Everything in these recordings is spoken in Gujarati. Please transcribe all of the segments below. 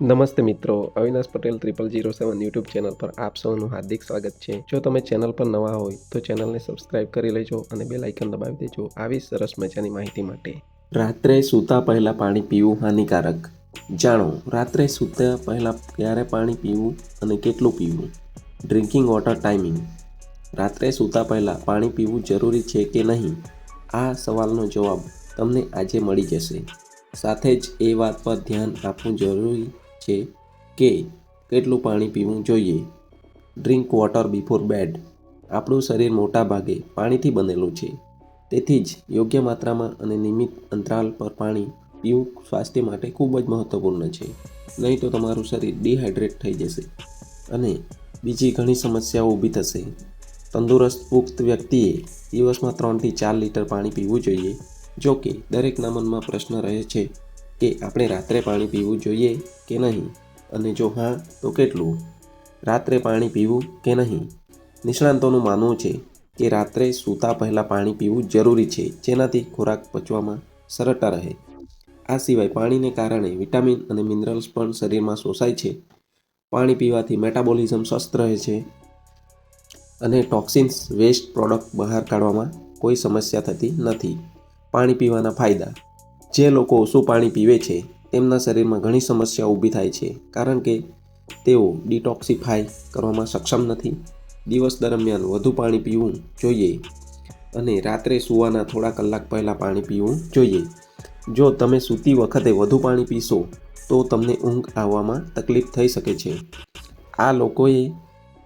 નમસ્તે મિત્રો, Avinash Patel triple zero seven YouTube channel પર આપ સૌનું હાર્દિક સ્વાગત છે. જો તમે ચેનલ પર નવા હોય તો ચેનલને સબસ્ક્રાઇબ કરી લેજો અને બે લાઇકન દબાવી દેજો આવી સરસ મજાની માહિતી માટે. રાત્રે સૂતા પહેલાં પાણી પીવું હાનિકારક. જાણો, રાત્રે સૂતા પહેલાં ક્યારે પાણી પીવું અને કેટલું પીવું? ડ્રિંકિંગ વોટર ટાઈમિંગ રાત્રે સૂતા પહેલાં પાણી પીવું જરૂરી છે કે નહીં? આ સવાલનો જવાબ તમને આજે મળી જશે. સાથે જ એ વાત પર ધ્યાન આપવું જરૂરી છે કે કેટલું પાણી પીવું જોઈએ. ડ્રિંક વોટર બિફોર બેડ આપણું શરીર મોટા ભાગે પાણીથી બનેલું છે. તેથી જ યોગ્ય માત્રામાં અને નિયમિત અંતરાલ પર પાણી પીવું સ્વાસ્થ્ય માટે ખૂબ જ મહત્ત્વપૂર્ણ છે. નહીં તો તમારું શરીર ડિહાઇડ્રેટ થઈ જશે. અને બીજી ઘણી સમસ્યાઓ ઊભી થશે. તંદુરસ્ત પુખ્ત વ્યક્તિએ દિવસમાં ત્રણથી ચાર લીટર પાણી પીવું જોઈએ, જો કે દરેકના મનમાં પ્રશ્ન રહે છે કે આપણે રાત્રે પાણી પીવું જોઈએ કે નહીં? અને જો હા, તો કેટલું? રાત્રે પાણી પીવું કે નહીં? નિષ્ણાંતોનું માનવું છે કે રાત્રે સૂતા પહેલાં પાણી પીવું જરૂરી છે, જેનાથી ખોરાક પચવામાં સરળતા રહે. આ સિવાય પાણીને કારણે વિટામિન અને મિનરલ્સ પણ શરીરમાં શોષાય છે. પાણી પીવાથી મેટાબોલિઝમ સ્વસ્થ રહે છે અને ટોક્સિન્સ વેસ્ટ પ્રોડક્ટ બહાર કાઢવામાં કોઈ સમસ્યા થતી નથી. પાણી પીવાના ફાયદા. જે લોકો ઓછું પાણી પીવે છે તેમના શરીરમાં ઘણી સમસ્યા ઊભી થાય છે, કારણ કે તેઓ ડિટોક્સિફાય કરવામાં સક્ષમ નથી. દિવસ દરમિયાન વધુ પાણી પીવું જોઈએ અને રાત્રે સૂવાના થોડા કલાક પહેલાં પાણી પીવું જોઈએ. જો તમે સૂતી વખતે વધુ પાણી પીશો, તો તમને ઊંઘ આવવામાં તકલીફ થઈ શકે છે. આ લોકોએ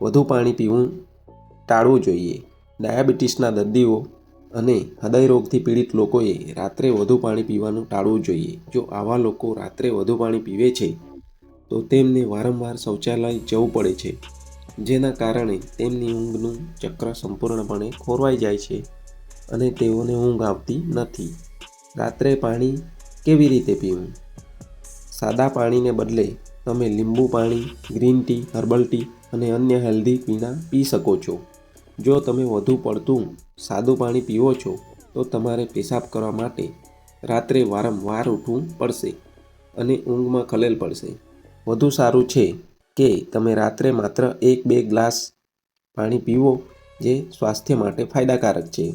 વધુ પાણી પીવું ટાળવું જોઈએ. ડાયાબિટીસના દર્દીઓ અને હૃદયરોગથી પીડિત લોકોએ રાત્રે વધુ પાણી પીવાનું ટાળવું જોઈએ. જો આવા લોકો રાત્રે વધુ પાણી પીવે છે, તો તેમને વારંવાર શૌચાલય જવું પડે છે, જેના કારણે તેમની ઊંઘનું ચક્ર સંપૂર્ણપણે ખોરવાઈ જાય છે અને તેઓને ઊંઘ આવતી નથી. રાત્રે પાણી કેવી રીતે પીવું? સાદા પાણીને બદલે તમે લીંબુ પાણી, ગ્રીન ટી, હર્બલ ટી અને અન્ય હેલ્ધી પીણા પી શકો છો. જો તમે વધુ પડતું સાદું પાણી પીવો છો, તો તમારે પેશાબ કરવા માટે રાત્રે વારંવાર ઉઠવું પડશે અને ઊંઘમાં ખલેલ પડશે. વધુ સારું છે કે તમે રાત્રે માત્ર એક બે ગ્લાસ પાણી પીવો, જે સ્વાસ્થ્ય માટે ફાયદાકારક છે.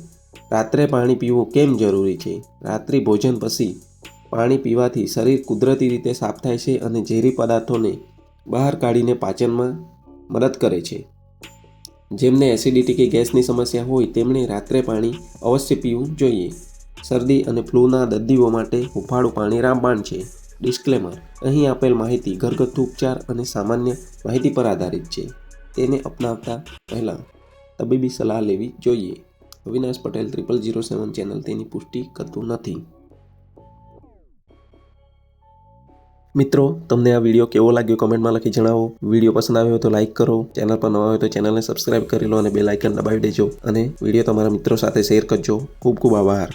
રાત્રે પાણી પીવું કેમ જરૂરી છે? રાત્રિ ભોજન પછી પાણી પીવાથી શરીર કુદરતી રીતે સાફ થાય છે અને ઝેરી પદાર્થોને બહાર કાઢીને પાચનમાં મદદ કરે છે. જેમને એસિડિટી કે ગેસની સમસ્યા હોય તેમણે રાત્રે પાણી અવશ્ય પીવું જોઈએ. શરદી અને ફ્લૂના દર્દીઓ માટે હુફાળું પાણી રામબાણ છે. ડિસ્ક્લેમર, અહીં આપેલ માહિતી ઘરગથ્થુ ઉપચાર અને સામાન્ય માહિતી પર આધારિત છે. તેને અપનાવતા પહેલાં તબીબી સલાહ લેવી જોઈએ. Avinash Patel triple zero seven channel તેની પુષ્ટિ કરતું નથી. મિત્રો, તમને આ વીડિયો કેવો લાગ્યો કમેન્ટમાં લખી જણાવો. વીડિયો પસંદ આવ્યો તો લાઇક કરો. ચેનલ પર નવા હોય તો ચેનલને સબસ્ક્રાઇબ કરી લો અને બે લાઇકન દબાવી દેજો. અને વીડિયો તમારા મિત્રો સાથે શેર કરજો. ખૂબ ખૂબ આભાર.